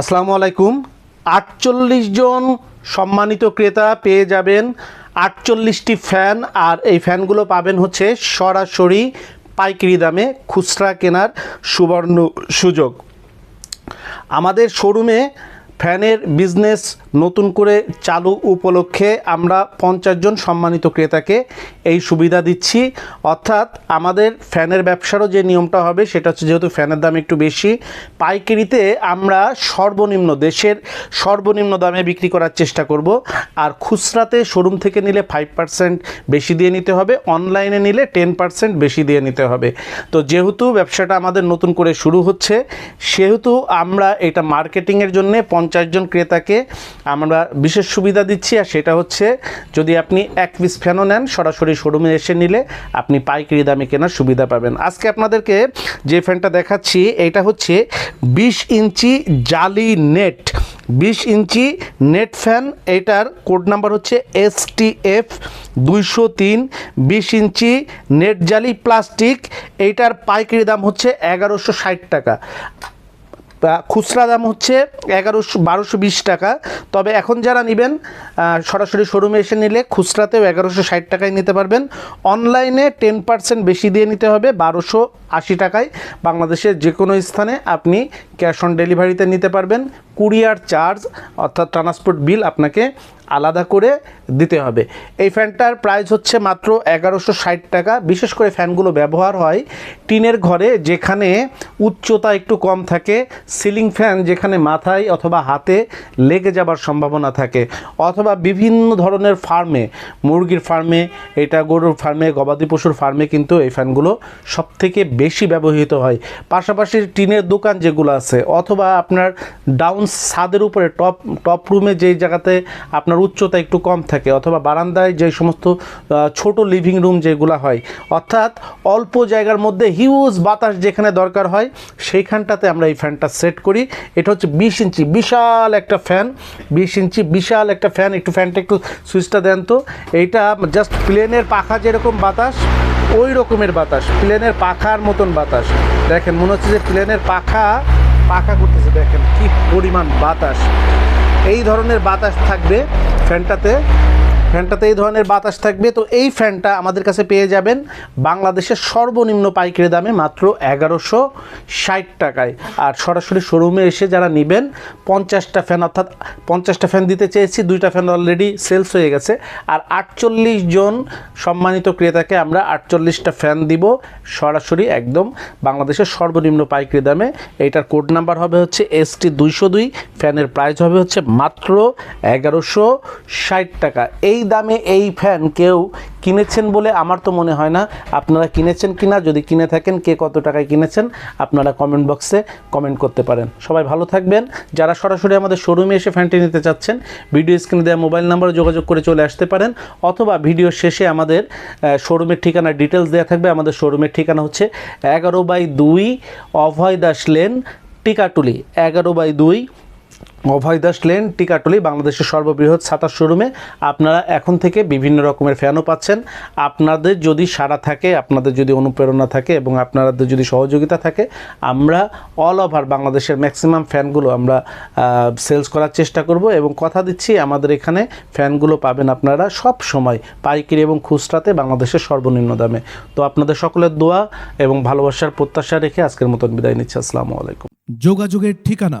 আসসালামু আলাইকুম। আটচল্লিশ জন সম্মানিত ক্রেতা পেয়ে যাবেন আটচল্লিশটি ফ্যান আর এই ফ্যানগুলো পাবেন হচ্ছে সরাসরি পাইকারি দামে খুচরা কেনার সুবর্ণ সুযোগ। আমাদের শোরুমে ফ্যানের বিজনেস নতুন করে চালু উপলক্ষে আমরা পঞ্চাশ জন সম্মানিত ক্রেতাকে এই সুবিধা দিচ্ছি। অর্থাৎ আমাদের ফ্যানের ব্যবসারও যে নিয়মটা হবে সেটা হচ্ছে যেহেতু ফ্যানের দাম একটু বেশি, পাইকারিতে আমরা সর্বনিম্ন দেশের সর্বনিম্ন দামে বিক্রি করার চেষ্টা করব। আর খুচরাতে শোরুম থেকে নিলে ফাইভ পার্সেন্ট বেশি দিয়ে নিতে হবে, অনলাইনে নিলে টেন পার্সেন্ট বেশি দিয়ে নিতে হবে। তো যেহেতু ব্যবসাটা আমাদের নতুন করে শুরু হচ্ছে, সেহেতু আমরা এটা মার্কেটিংয়ের জন্য পঞ্চাশ জন ক্রেতাকে আমরা বিশেষ সুবিধা দিচ্ছি, আর সেটা হচ্ছে যদি আপনি এক পিস ফ্যানও নেন, সরাসরি শোরুমে এসে নিলে আপনি পাইকারি দামে কেনার সুবিধা পাবেন। আজকে আপনাদেরকে যে ফ্যানটা দেখাচ্ছি, এটা হচ্ছে বিশ ইঞ্চি জালি নেট বিশ ইঞ্চি নেট ফ্যান এটার কোড নাম্বার হচ্ছে এস টি এফ দুইশো তিন। বিশ ইঞ্চি নেট জালি প্লাস্টিক এইটার পাইকারি দাম হচ্ছে এগারোশো ষাট টাকা। খুচরা দাম হচ্ছে এগারোশো, বারোশো বিশ টাকা। তবে এখন যারা নেবেন সরাসরি শোরুমে এসে নিলে খুচরাতেও এগারোশো ষাট টাকায় নিতে পারবেন। অনলাইনে টেন পার্সেন্ট বেশি দিয়ে নিতে হবে, বারোশো আশি টাকায়। বাংলাদেশের যে কোনো স্থানে আপনি ক্যাশ অন ডেলিভারিতে নিতে পারবেন। কুরিয়ার চার্জ অর্থাৎ ট্রান্সপোর্ট বিল আপনাকে আলাদা করে দিতে হবে। এই ফ্যানটার প্রাইস হচ্ছে মাত্র এগারোশো ষাট টাকা। বিশেষ করে ফ্যানগুলো ব্যবহার হয় টিনের ঘরে, যেখানে উচ্চতা একটু কম থাকে, সিলিং ফ্যান যেখানে মাথায় অথবা হাতে লেগে যাবার সম্ভাবনা থাকে, অথবা বিভিন্ন ধরনের ফার্মে, মুরগির ফার্মে, এটা গরুর ফার্মে, গবাদি পশুর ফার্মে কিন্তু এই ফ্যানগুলো সবথেকে বেশি ব্যবহৃত হয়। পাশাপাশি টিনের দোকান যেগুলো আছে, অথবা আপনার ডাউন ছাদের উপরে, টপ টপ রুমে যেই জায়গাতে আপনার উচ্চতা একটু কম থাকে অথবা বারান্দায় যে সমস্ত ছোট লিভিং রুম যেগুলো হয়, অর্থাৎ অল্প জায়গার মধ্যে হিউজ বাতাস যেখানে দরকার হয়, সেইখানটাতে আমরা এই ফ্যানটা সেট করি। এটা হচ্ছে বিশ ইঞ্চি বিশাল একটা ফ্যান বিশ ইঞ্চি বিশাল একটা ফ্যান একটু ফ্যানটা একটু সুইচটা দেন তো। এইটা জাস্ট প্লেনের পাখা যেরকম বাতাস, ওই রকমের বাতাস প্লেনের পাখার মতন বাতাস। দেখেন, মনে হচ্ছে যে প্লেনের পাখা পাখা করতেছে দেখেন কি পরিমাণ বাতাস। এই ধরনের বাতাস থাকবে ফ্যানটাতে। ফ্যানটাতে এই ধরনের বাতাস থাকবে। তো এই ফ্যানটা আমাদের কাছে পেয়ে যাবেন বাংলাদেশের সর্বনিম্ন পাইকারি দামে মাত্র এগারোশো ষাট টাকায়। আর সরাসরি শোরুমে এসে যারা নেবেন, পঞ্চাশটা ফ্যান অর্থাৎ পঞ্চাশটা ফ্যান দিতে চেয়েছি, দুইটা ফ্যান অলরেডি সেলস হয়ে গেছে। আর আটচল্লিশ জন সম্মানিত ক্রেতাকে আমরা আটচল্লিশটা ফ্যান দিব সরাসরি একদম বাংলাদেশের সর্বনিম্ন পাইকারি দামে। এইটার কোড নাম্বার হবে হচ্ছে এস টি দুইশো দুই ফ্যানের প্রাইস হবে হচ্ছে মাত্র এগারোশো ষাট টাকা। এই দামে এই ফ্যান কেউ কিনেছেন বলে আমার তো মনে হয় না। আপনারা কিনেছেন কিনা, যদি কিনে থাকেন, কে কত টাকায় কিনেছেন, আপনারা কমেন্ট বক্সে কমেন্ট করতে পারেন। সবাই ভালো থাকবেন। যারা সরাসরি আমাদের শোরুমে এসে ফ্যানটি নিতে চাচ্ছেন ভিডিও স্ক্রিনে দেওয়া মোবাইল নাম্বারে যোগাযোগ করে চলে আসতে পারেন, অথবা ভিডিও শেষে আমাদের শোরুমের ঠিকানার ডিটেলস দেওয়া থাকবে। আমাদের শোরুমের ঠিকানা হচ্ছে এগারো বাই দুই অভয় দাস লেন, টিকাটুলি। এগারো বাই দুই অভয় দাস লেন টিকাটুলি বাংলাদেশের সর্ববৃহৎ ছাতার শোরুমে। আপনারা এখন থেকে বিভিন্ন রকমের ফ্যানও পাচ্ছেন। আপনাদের যদি সাড়া থাকে, আপনাদের যদি অনুপ্রেরণা থাকে এবং আপনাদের যদি সহযোগিতা থাকে, আমরা অল ওভার বাংলাদেশের ম্যাক্সিমাম ফ্যানগুলো আমরা সেলস করার চেষ্টা করব এবং কথা দিচ্ছি, আমাদের এখানে ফ্যানগুলো পাবেন আপনারা সব সময় পাইকারি এবং খুচরাতে বাংলাদেশের সর্বনিম্ন দামে। তো আপনাদের সকলের দোয়া এবং ভালোবাসার প্রত্যাশা রেখে আজকের মতন বিদায় নিচ্ছি। আসসালামু আলাইকুম। যোগাযোগের ঠিকানা